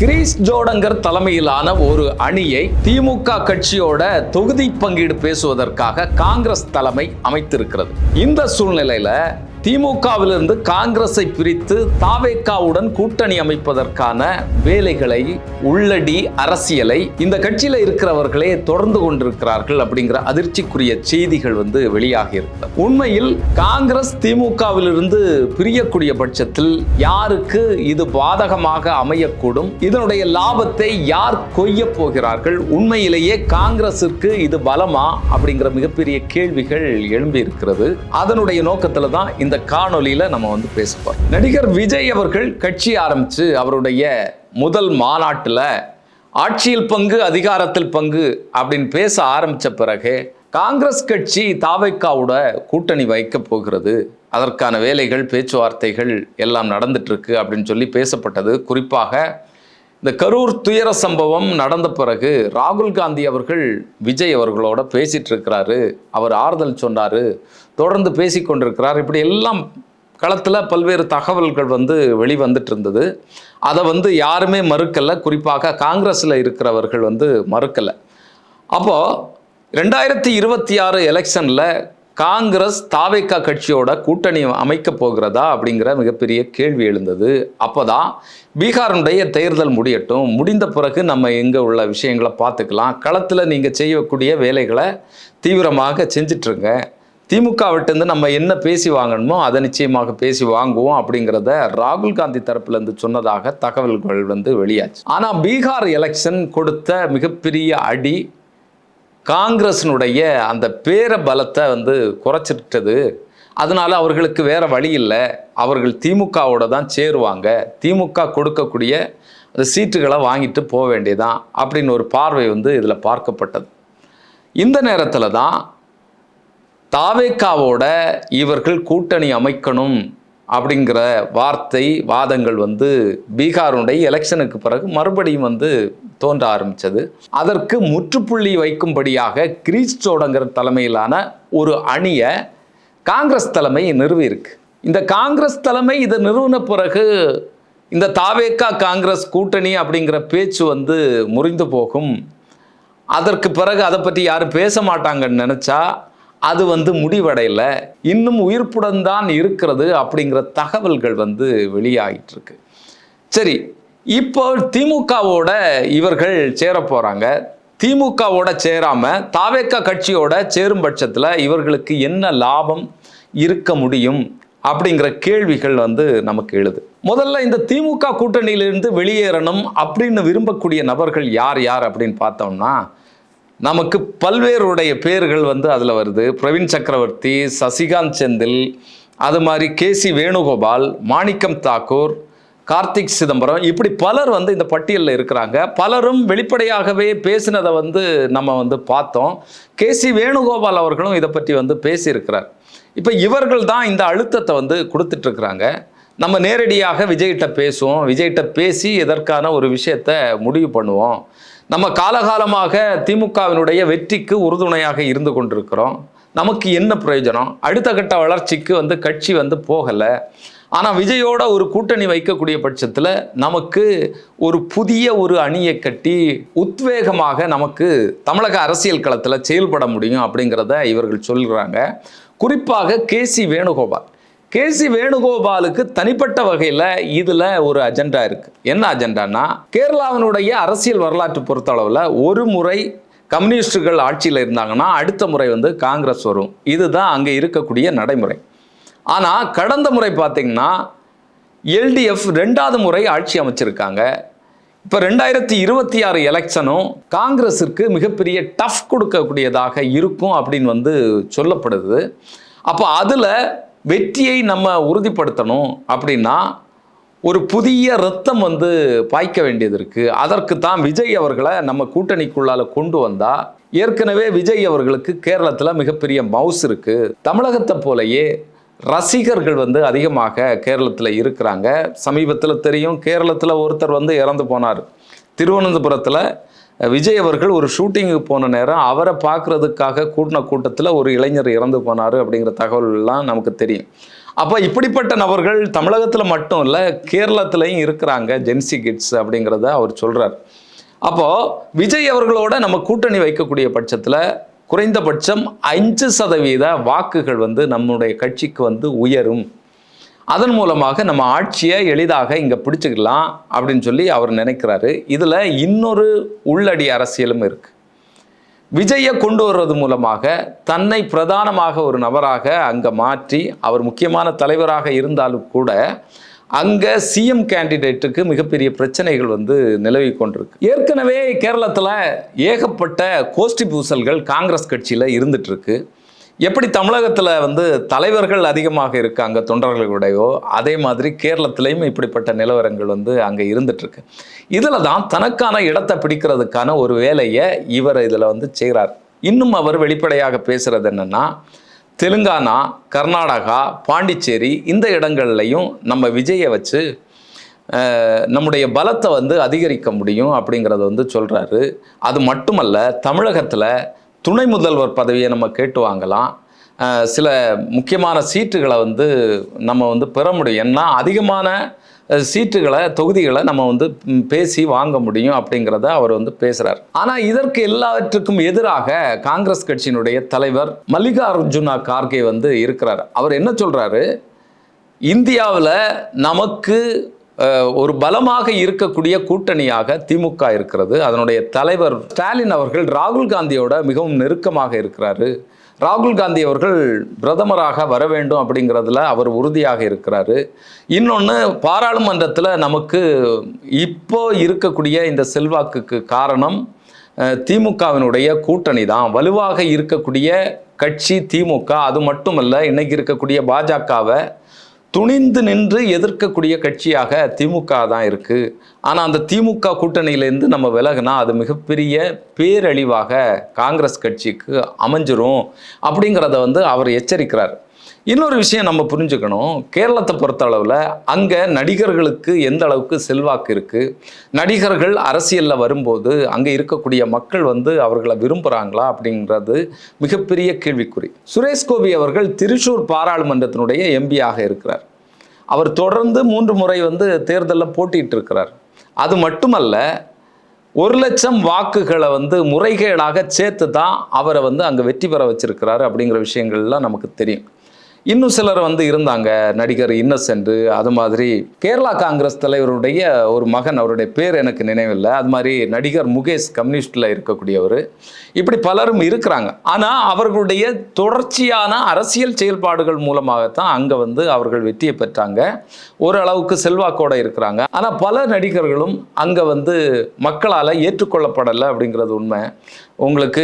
Greece Chodankar தலைமையிலான ஒரு அணியை திமுக கட்சியோட தொகுதி பங்கீடு பேசுவதற்காக காங்கிரஸ் தலைமை அமைத்திருக்கிறது. இந்த சூழ்நிலையில திமுகவிலிருந்து காங்கிரஸை பிரித்து தாவேக்காவுடன் கூட்டணி அமைப்பதற்கான வேலைகளை உள்ளடி அரசியலை இந்த கட்சியில் இருக்கிறவர்களே தொடர்ந்து கொண்டிருக்கிறார்கள் அப்படிங்கிற அதிர்ச்சிக்குரிய செய்திகள் வந்து வெளியாகி இருக்கிறது. உண்மையில் காங்கிரஸ் திமுகவிலிருந்து பிரியக்கூடிய பட்சத்தில் யாருக்கு இது பாதகமாக அமையக்கூடும்? இதனுடைய லாபத்தை யார் கொய்ய போகிறார்கள்? உண்மையிலேயே காங்கிரசுக்கு இது பலமா? அப்படிங்கிற மிகப்பெரிய கேள்விகள் எழும்பி இருக்கிறது. அதனுடைய நோக்கத்தில் தான் இந்த காணொலியில் நம்ம வந்து பேசுவோம் நடிகர் விஜய் அவர்கள் கட்சி ஆரம்பித்து அவருடைய முதல் மாநாட்டில் ஆட்சியில் பங்கு அதிகாரத்தில் பங்கு அப்படின்னு பேச ஆரம்பித்த பிறகு காங்கிரஸ் கட்சி தாவைக்காவோட கூட்டணி வைக்க போகிறது. அதற்கான வேலைகள் பேச்சுவார்த்தைகள் எல்லாம் நடந்துட்டுருக்கு அப்படின்னு சொல்லி பேசப்பட்டது. குறிப்பாக இந்த கரூர் துயர சம்பவம் நடந்த பிறகு ராகுல் காந்தி அவர்கள் விஜய் அவர்களோட பேசிட்டு இருக்கிறாரு. அவர் ஆறுதல் சொன்னாரு. தொடர்ந்து பேசி கொண்டிருக்கிறார். இப்படி எல்லாம் களத்தில் பல்வேறு தகவல்கள் வந்து வெளிவந்துட்டு இருந்தது. அதை வந்து யாருமே மறுக்கலை. குறிப்பாக காங்கிரஸில் இருக்கிறவர்கள் வந்து மறுக்கலை. அப்போது ரெண்டாயிரத்தி இருபத்தி ஆறு எலெக்ஷனில் காங்கிரஸ் தாவேக்கா கட்சியோட கூட்டணி அமைக்க போகிறதா அப்படிங்கிற மிகப்பெரிய கேள்வி எழுந்தது. அப்போதான் பீகாருடைய தேர்தல் முடியட்டும். முடிந்த பிறகு நம்ம எங்கே உள்ள விஷயங்களை பார்த்துக்கலாம். களத்தில் நீங்கள் செய்யக்கூடிய வேலைகளை தீவிரமாக செஞ்சிட்ருங்க. திமுகவிட்டேருந்து நம்ம என்ன பேசி வாங்கணுமோ அதை நிச்சயமாக பேசி வாங்குவோம் அப்படிங்கிறத ராகுல் காந்தி தரப்புலேருந்து சொன்னதாக தகவல்கள் வந்து வெளியாச்சு. ஆனால் பீகார் எலெக்ஷன் கொடுத்த மிகப்பெரிய அடி காங்கிரஸினுடைய அந்த பேர பலத்தை வந்து குறைச்சிட்டது. அதனால் அவர்களுக்கு வேறு வழி இல்லை. அவர்கள் திமுகவோட தான் சேருவாங்க. திமுக கொடுக்கக்கூடிய அந்த சீட்டுகளை வாங்கிட்டு போக வேண்டியதான் அப்படின்னு ஒரு பார்வை வந்து இதில் பார்க்கப்பட்டது. இந்த நேரத்தில் தான் தாவேக்காவோட இவர்கள் கூட்டணி அமைக்கணும். அப்படிங்கிற வார்த்தை வாதங்கள் வந்து பீகாருடைய எலெக்ஷனுக்கு பிறகு மறுபடியும் வந்து தோன்ற ஆரம்பித்தது அதற்கு முற்றுப்புள்ளி வைக்கும்படியாக கிரீஸ் சோடங்கர் தலைமையிலான ஒரு அணியை காங்கிரஸ் தலைமை நிறுவியிருக்கு. இந்த காங்கிரஸ் தலைமை இதை நிறுவன பிறகு இந்த தாவேக்கா காங்கிரஸ் கூட்டணி அப்படிங்கிற பேச்சு வந்து முறிந்து போகும். அதற்கு பிறகு அதை பற்றி யாரும் பேச மாட்டாங்கன்னு நினச்சா அது வந்து முடிவடையல. இன்னும் உயிர்ப்புடன் தான் இருக்கிறது அப்படிங்கிற தகவல்கள் வந்து வெளியாகிட்டு இருக்கு சரி இப்போ திமுகவோட இவர்கள் சேர போறாங்க. திமுகவோட சேராம தாவேக்கா கட்சியோட சேரும் பட்சத்தில் இவர்களுக்கு என்ன லாபம் இருக்க முடியும் அப்படிங்கிற கேள்விகள் வந்து நமக்கு எழுது. முதல்ல இந்த திமுக கூட்டணியிலிருந்து வெளியேறணும் அப்படின்னு விரும்பக்கூடிய நபர்கள் யார் யார் அப்படின்னு பார்த்தோம்னா நமக்கு பல்வேறுடைய பேர்கள் வந்து அதில் வருது. பிரவீன் சக்கரவர்த்தி சசிகாந்த் செந்தில் அது மாதிரி கே சி வேணுகோபால் மாணிக்கம் தாக்கூர் கார்த்திக் சிதம்பரம் இப்படி பலர் வந்து இந்த பட்டியலில் இருக்கிறாங்க. பலரும் வெளிப்படையாகவே பேசினதை வந்து நம்ம வந்து பார்த்தோம். கே சி வேணுகோபால் அவர்களும் இதை பற்றி வந்து பேசியிருக்கிறார். இப்போ இவர்கள் தான் இந்த அழுத்தத்தை வந்து கொடுத்துட்ருக்குறாங்க. நம்ம நேரடியாக விஜய்கிட்ட பேசுவோம். விஜய்கிட்ட பேசி எதற்கான ஒரு விஷயத்தை முடிவு பண்ணுவோம். நம்ம காலகாலமாக திமுகவினுடைய வெற்றிக்கு உறுதுணையாக இருந்து கொண்டிருக்கிறோம். நமக்கு என்ன பிரயோஜனம்? அடுத்த கட்ட வளர்ச்சிக்கு வந்து கட்சி வந்து போகலை. ஆனால் விஜயோட ஒரு கூட்டணி வைக்கக்கூடிய பட்சத்தில் நமக்கு ஒரு புதிய ஒரு அணியை கட்டி உத்வேகமாக நமக்கு தமிழக அரசியல் களத்தில் செயல்பட முடியும் அப்படிங்கிறத இவர்கள் சொல்கிறாங்க குறிப்பாக K C Venugopal. K C வேணுகோபாலுக்கு தனிப்பட்ட வகையில் இதில் ஒரு அஜெண்டா இருக்குது என்ன அஜெண்டானா கேரளாவினுடைய அரசியல் வரலாற்று பொறுத்தளவில் ஒரு முறை கம்யூனிஸ்டுகள் ஆட்சியில் இருந்தாங்கன்னா அடுத்த முறை வந்து காங்கிரஸ் வரும். இதுதான் அங்கே இருக்கக்கூடிய நடைமுறை. ஆனால் கடந்த முறை பார்த்தீங்கன்னா எல்டிஎஃப் ரெண்டாவது முறை ஆட்சி அமைச்சிருக்காங்க. இப்போ ரெண்டாயிரத்தி இருபத்தி ஆறு எலெக்ஷனும் காங்கிரஸிற்கு மிகப்பெரிய டஃப் கொடுக்கக்கூடியதாக இருக்கும் அப்படின்னு வந்து சொல்லப்படுது. அப்போ அதில் வெற்றியை நம்ம உறுதிப்படுத்தணும் அப்படின்னா ஒரு புதிய ரத்தம் வந்து பாய்க்க வேண்டியது இருக்குது அதற்கு தான் விஜய் அவர்களை நம்ம கூட்டணிக்குள்ளால கொண்டு வந்தால் ஏற்கனவே விஜய் அவர்களுக்கு கேரளத்தில் மிகப்பெரிய மவுஸ் இருக்குது தமிழகத்தை போலயே ரசிகர்கள் வந்து அதிகமாக கேரளத்தில் இருக்கிறாங்க. சமீபத்தில் தெரியும் கேரளத்தில் ஒருத்தர் வந்து இறந்து போனார். திருவனந்தபுரத்தில் விஜய் அவர்கள் ஒரு ஷூட்டிங்கு போன நேரம் அவரை பார்க்குறதுக்காக கூட்டின கூட்டத்தில் ஒரு இளைஞர் இறந்து போனார் அப்படிங்கிற தகவல்லாம் நமக்கு தெரியும். அப்போ இப்படிப்பட்ட நபர்கள் தமிழகத்தில் மட்டும் இல்லை கேரளத்துலையும் இருக்கிறாங்க ஜென்சி கிட்ஸ் அப்படிங்கிறத அவர் சொல்கிறார் அப்போது விஜய் அவர்களோட நம்ம கூட்டணி வைக்கக்கூடிய பட்சத்தில் குறைந்தபட்சம் அஞ்சு சதவீத வாக்குகள் வந்து நம்முடைய கட்சிக்கு வந்து உயரும். அதன் மூலமாக நம்ம ஆட்சியை எளிதாக இங்கே பிடிச்சிக்கலாம் அப்படின்னு சொல்லி அவர் நினைக்கிறாரு. இதில் இன்னொரு உள்ளடி அரசியலும் இருக்கு. விஜயை கொண்டு வர்றது மூலமாக தன்னை பிரதானமாக ஒரு நபராக அங்கே மாற்றி அவர் முக்கியமான தலைவராக இருந்தாலும் கூட அங்கே சிஎம் கேண்டிடேட்டுக்கு மிகப்பெரிய பிரச்சனைகள் வந்து நிலவி கொண்டிருக்கு. ஏற்கனவே கேரளத்தில் ஏகப்பட்ட கோஷ்டி பூசல்கள் காங்கிரஸ் கட்சியில் இருந்துகிட்ருக்கு எப்படி தமிழகத்தில் வந்து தலைவர்கள் அதிகமாக இருக்காங்க தொண்டர்களுடையோ அதே மாதிரி கேரளத்திலையும் இப்படிப்பட்ட நிலவரங்கள் வந்து அங்கே இருந்துட்டுருக்கு. இதில் தான் தனக்கான இடத்தை பிடிக்கிறதுக்கான ஒரு வேலையை இவர் இதில் வந்து செய்கிறார் இன்னும் அவர் வெளிப்படையாக பேசுகிறது என்னென்னா தெலுங்கானா கர்நாடகா பாண்டிச்சேரி இந்த இடங்கள்லையும் நம்ம விஜயை வச்சு நம்முடைய பலத்தை வந்து அதிகரிக்க முடியும் அப்படிங்கிறத வந்து சொல்கிறாரு அது மட்டுமல்ல தமிழகத்தில் துணை முதல்வர் பதவியை நம்ம கேட்டு வாங்கலாம். சில முக்கியமான சீட்டுகளை வந்து நம்ம வந்து பெற முடியும். ஏன்னா அதிகமான சீட்டுகளை தொகுதிகளை நம்ம வந்து பேசி வாங்க முடியும் அப்படிங்கிறத அவர் வந்து பேசுகிறார் ஆனால் இதற்கு எல்லாவற்றுக்கும் எதிராக காங்கிரஸ் கட்சியினுடைய தலைவர் மல்லிகார்ஜுனா கார்கே வந்து இருக்கிறார். அவர் என்ன சொல்கிறாரு இந்தியாவில் நமக்கு ஒரு பலமாக இருக்கக்கூடிய கூட்டணியாக திமுக இருக்கிறது. அதனுடைய தலைவர் ஸ்டாலின் அவர்கள் ராகுல் காந்தியோட மிகவும் நெருக்கமாக இருக்கிறாரு. ராகுல் காந்தி அவர்கள் பிரதமராக வர வேண்டும் அப்படிங்கிறதுல அவர் உறுதியாக இருக்கிறாரு. இன்னொன்று பாராளுமன்றத்தில் நமக்கு இப்போ இருக்கக்கூடிய இந்த செல்வாக்குக்கு காரணம் திமுகவினுடைய கூட்டணி தான். வலுவாக இருக்கக்கூடிய கட்சி திமுக அது மட்டுமல்ல இன்னைக்கு இருக்கக்கூடிய பாஜகவை துணிந்து நின்று எதிர்க்கக்கூடிய கட்சியாக திமுக தான் இருக்குது ஆனால் அந்த திமுக கூட்டணியிலேருந்து நம்ம விலகுனா அது மிகப்பெரிய பேரழிவாக காங்கிரஸ் கட்சிக்கு அமைஞ்சிரும். அப்படிங்கிறத வந்து அவர் எச்சரிக்கிறார். இன்னொரு விஷயம் நம்ம புரிஞ்சுக்கணும். கேரளத்தை பொறுத்த அளவில் அங்கே நடிகர்களுக்கு எந்த அளவுக்கு செல்வாக்கு இருக்குது நடிகர்கள் அரசியலில் வரும்போது அங்கே இருக்கக்கூடிய மக்கள் வந்து அவர்களை விரும்புகிறாங்களா அப்படிங்கிறது மிகப்பெரிய கேள்விக்குறி. சுரேஷ் கோபி அவர்கள் திருச்சூர் பாராளுமன்றத்தினுடைய எம்பியாக இருக்கிறார். அவர் தொடர்ந்து மூன்று முறை வந்து தேர்தலில் போட்டிகிட்டு இருக்கிறார் அது மட்டுமல்ல ஒரு லட்சம் வாக்குகளை வந்து முறைகேடாக சேர்த்து தான் அவரை வந்து அங்கே வெற்றி பெற வச்சிருக்கிறாரு அப்படிங்கிற விஷயங்கள்லாம் நமக்கு தெரியும். இன்னும் சிலர் வந்து இருந்தாங்க. நடிகர் இன்னசென்ட் அது மாதிரி கேரளா காங்கிரஸ் தலைவருடைய ஒரு மகன் அவருடைய பேர் எனக்கு நினைவில்லை. அது மாதிரி நடிகர் முகேஷ் கம்யூனிஸ்டில் இருக்கக்கூடியவர். இப்படி பலரும் இருக்கிறாங்க. ஆனால் அவர்களுடைய தொடர்ச்சியான அரசியல் செயல்பாடுகள் மூலமாகத்தான் அங்கே வந்து அவர்கள் வெற்றியை பெற்றாங்க. ஓரளவுக்கு செல்வாக்கோட இருக்கிறாங்க. ஆனால் பல நடிகர்களும் அங்கே வந்து மக்களால் ஏற்றுக்கொள்ளப்படலை அப்படிங்கிறது உண்மை. உங்களுக்கு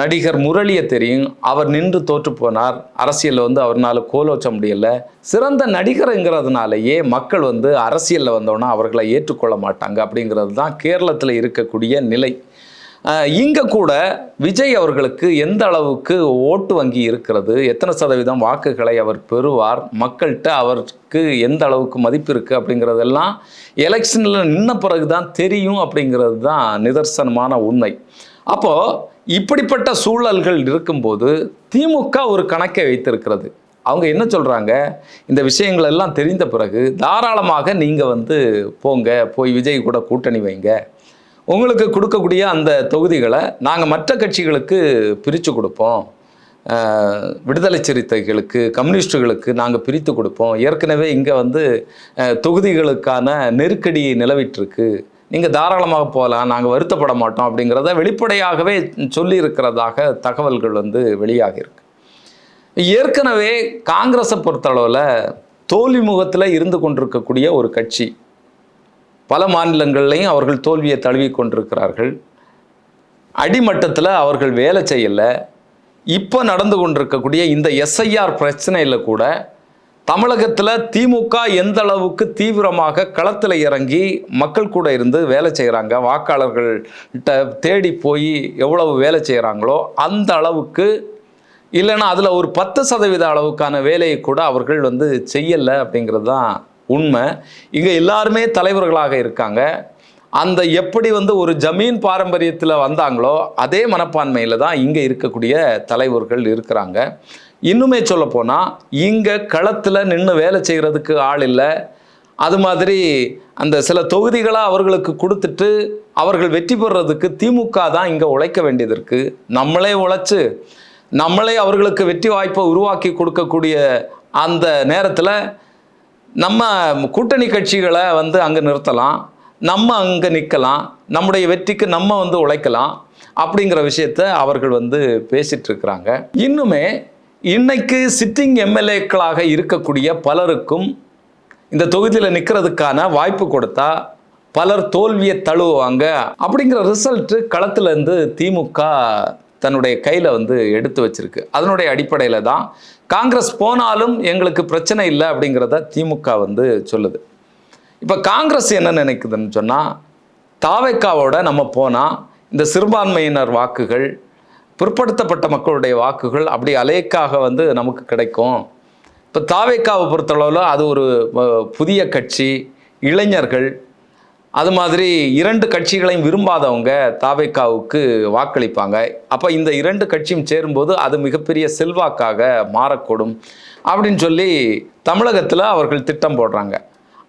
நடிகர் முரளியை தெரியும். அவர் நின்று தோற்று போனார். அரசியலில் வந்து அவர்னால கோலோச்ச முடியல. சிறந்த நடிகருங்கிறதுனாலேயே மக்கள் வந்து அரசியலில் வந்தோன்னா அவர்களை ஏற்றுக்கொள்ள மாட்டாங்க அப்படிங்கிறது தான் கேரளத்தில் இருக்கக்கூடிய நிலை. இங்கே கூட விஜய் அவர்களுக்கு எந்த அளவுக்கு ஓட்டு வங்கி இருக்கிறது? எத்தனை சதவீதம் வாக்குகளை அவர் பெறுவார்? மக்கள்கிட்ட அவருக்கு எந்த அளவுக்கு மதிப்பு இருக்குது அப்படிங்கிறதெல்லாம் எலெக்ஷனில் நின்ன பிறகு தான் தெரியும் அப்படிங்கிறது தான் நிதர்சனமான உண்மை. அப்போது இப்படிப்பட்ட சூழல்கள் இருக்கும்போது திமுக ஒரு கணக்கை வைத்திருக்கிறது. அவங்க என்ன சொல்கிறாங்க இந்த விஷயங்கள் எல்லாம் தெரிந்த பிறகு தாராளமாக நீங்கள் வந்து போங்க போய் விஜய் கூட கூட்டணி வைங்க. உங்களுக்கு கொடுக்கக்கூடிய அந்த தொகுதிகளை நாங்கள் மற்ற கட்சிகளுக்கு பிரித்து கொடுப்போம். விடுதலை சிறுத்தைகளுக்கு கம்யூனிஸ்டுகளுக்கு நாங்கள் பிரித்து கொடுப்போம். ஏற்கனவே இங்கே வந்து தொகுதிகளுக்கான நெருக்கடி நிலவிட்டுருக்கு. நீங்கள் தாராளமாக போகலாம் நாங்கள் வருத்தப்பட மாட்டோம் அப்படிங்கிறத வெளிப்படையாகவே சொல்லியிருக்கிறதாக தகவல்கள் வந்து வெளியாகியிருக்கு. ஏற்கனவே காங்கிரஸை பொறுத்தளவில் தோல்வி முகத்தில் இருந்து கொண்டிருக்கக்கூடிய ஒரு கட்சி. பல மாநிலங்கள்லையும் அவர்கள் தோல்வியை தழுவி கொண்டிருக்கிறார்கள். அடிமட்டத்தில் அவர்கள் வேலை செய்யலை. இப்போ நடந்து கொண்டிருக்கக்கூடிய இந்த எஸ்ஐஆர் பிரச்சனையில் கூட தமிழகத்தில் திமுக எந்த அளவுக்கு தீவிரமாக களத்தில் இறங்கி மக்கள் கூட இருந்து வேலை செய்கிறாங்க வாக்காளர்கள்ட்ட தேடி போய் எவ்வளவு வேலை செய்கிறாங்களோ அந்த அளவுக்கு இல்லைன்னா அதில் ஒரு பத்து சதவீத அளவுக்கான வேலையை கூட அவர்கள் வந்து செய்யலை அப்படிங்கிறது தான் உண்மை. இங்கே எல்லாருமே தலைவர்களாக இருக்காங்க. அந்த எப்படி வந்து ஒரு ஜமீன் பாரம்பரியத்தில் வந்தாங்களோ அதே மனப்பான்மையில் தான் இங்கே இருக்கக்கூடிய தலைவர்கள் இருக்கிறாங்க. இன்னுமே சொல்லப்போனால் இங்கே களத்தில் நின்று வேலை செய்கிறதுக்கு ஆள் இல்லை. அது மாதிரி அந்த சில தொகுதிகளாக அவர்களுக்கு கொடுத்துட்டு அவர்கள் வெற்றி பெறுறதுக்கு திமுக தான் இங்கே உழைக்க வேண்டியது இருக்குது நம்மளே உழைச்சி நம்மளே அவர்களுக்கு வெற்றி வாய்ப்பை உருவாக்கி கொடுக்கக்கூடிய அந்த நேரத்தில் நம்ம கூட்டணி கட்சிகளை வந்து அங்கே நிறுத்தலாம் நம்ம அங்கே நிற்கலாம் நம்முடைய வெற்றிக்கு நம்ம வந்து உழைக்கலாம் அப்படிங்கிற விஷயத்த அவர்கள் வந்து பேசிட்டு இருக்கிறாங்க. இன்னுமே இன்னைக்கு சிட்டிங் எம்எல்ஏக்களாக இருக்கக்கூடிய பலருக்கும் இந்த தொகுதியில் நிற்கிறதுக்கான வாய்ப்பு கொடுத்தா பலர் தோல்வியை தழுவுவாங்க அப்படிங்கிற ரிசல்ட்டு களத்துலேருந்து திமுக தன்னுடைய கையில் வந்து எடுத்து வச்சிருக்கு. அதனுடைய அடிப்படையில் தான் காங்கிரஸ் போனாலும் எங்களுக்கு பிரச்சனை இல்லை அப்படிங்கிறத திமுக வந்து சொல்லுது. இப்போ காங்கிரஸ் என்ன நினைக்குதுன்னு சொன்னால் தாவைக்காவோட நம்ம போனால் இந்த சிறுபான்மையினர் வாக்குகள் பிற்படுத்தப்பட்ட மக்களுடைய வாக்குகள் அப்படி அலைக்காக வந்து நமக்கு கிடைக்கும். இப்போ தாவேக்காவை பொறுத்தளவில் அது ஒரு புதிய கட்சி இளைஞர்கள் அது மாதிரி இரண்டு கட்சிகளையும் விரும்பாதவங்க தாவேக்காவுக்கு வாக்களிப்பாங்க. அப்போ இந்த இரண்டு கட்சியும் சேரும்போது அது மிகப்பெரிய செல்வாக்காக மாறக்கூடும் அப்படின்னு சொல்லி தமிழகத்தில் அவர்கள் திட்டம் போடுறாங்க.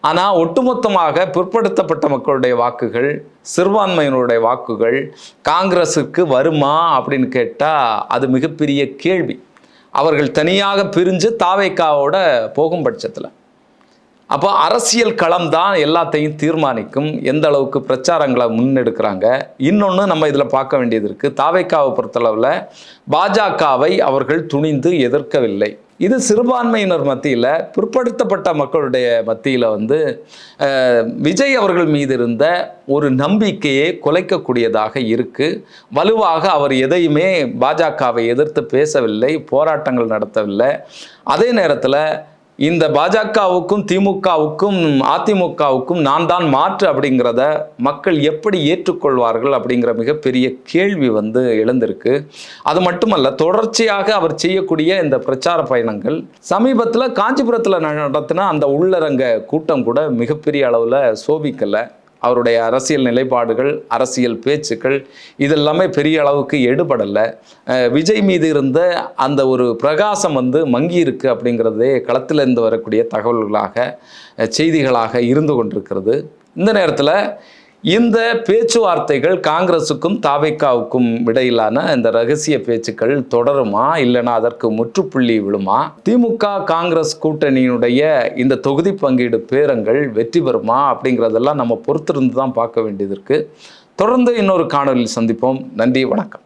ஆனால் ஒட்டுமொத்தமாக பிற்படுத்தப்பட்ட மக்களுடைய வாக்குகள் சிறுபான்மையினருடைய வாக்குகள் காங்கிரஸுக்கு வருமா அப்படின்னு கேட்டால் அது மிகப்பெரிய கேள்வி. அவர்கள் தனியாக பிரிஞ்சு தாவேக்காவோட போகும் பட்சத்தில். அப்போ அரசியல் களம் தான் எல்லாத்தையும் தீர்மானிக்கும். எந்த அளவுக்கு பிரச்சாரங்களை முன்னெடுக்கிறாங்க. இன்னொன்று நம்ம இதில் பார்க்க வேண்டியது இருக்குது தாவைக்காவை பொறுத்தளவில் பாஜகவை அவர்கள் துணிந்து எதிர்க்கவில்லை. இது சிறுபான்மையினர் மத்தியில் பிற்படுத்தப்பட்ட மக்களுடைய மத்தியில் வந்து விஜய் அவர்கள் மீது இருந்த ஒரு நம்பிக்கையை குலைக்கக்கூடியதாக இருக்குது வலுவாக அவர் எதையுமே பாஜகவை எதிர்த்து பேசவில்லை போராட்டங்கள் நடத்தவில்லை. அதே நேரத்தில் இந்த பாஜகவுக்கும் திமுகவுக்கும் அதிமுகவுக்கும் நான் தான் மாற்று அப்படிங்கிறத மக்கள் எப்படி ஏற்றுக்கொள்வார்கள் அப்படிங்கிற மிகப்பெரிய கேள்வி வந்து எழுந்திருக்கு. அது மட்டுமல்ல தொடர்ச்சியாக அவர் செய்யக்கூடிய இந்த பிரச்சார பயணங்கள் சமீபத்தில் காஞ்சிபுரத்தில் நடத்தின அந்த உள்ளரங்க கூட்டம் கூட மிகப்பெரிய அளவில் சோபிக்கலை. அவருடைய அரசியல் நிலைப்பாடுகள் அரசியல் பேச்சுக்கள் இதெல்லாமே பெரிய அளவுக்கு எடுபடலை. விஜய் மீது இருந்த அந்த ஒரு பிரகாசம் வந்து மங்கி இருக்குது அப்படிங்கிறதே களத்திலிருந்து வரக்கூடிய தகவல்களாக செய்திகளாக இருந்து கொண்டிருக்கிறது. இந்த நேரத்தில் இந்த பேச்சுவார்த்தைகள் காங்கிரஸுக்கும் தாவைக்காவுக்கும் இடையிலான இந்த ரகசிய பேச்சுக்கள் தொடருமா? இல்லைனா அதற்கு முற்றுப்புள்ளி விழுமா? திமுக காங்கிரஸ் கூட்டணியினுடைய இந்த தொகுதி பங்கீடு பேரங்கள் வெற்றி பெறுமா? அப்படிங்கிறதெல்லாம் நம்ம பொறுத்திருந்து தான் பார்க்க வேண்டியது இருக்குது தொடர்ந்து இன்னொரு காணொலியில் சந்திப்போம். நன்றி வணக்கம்.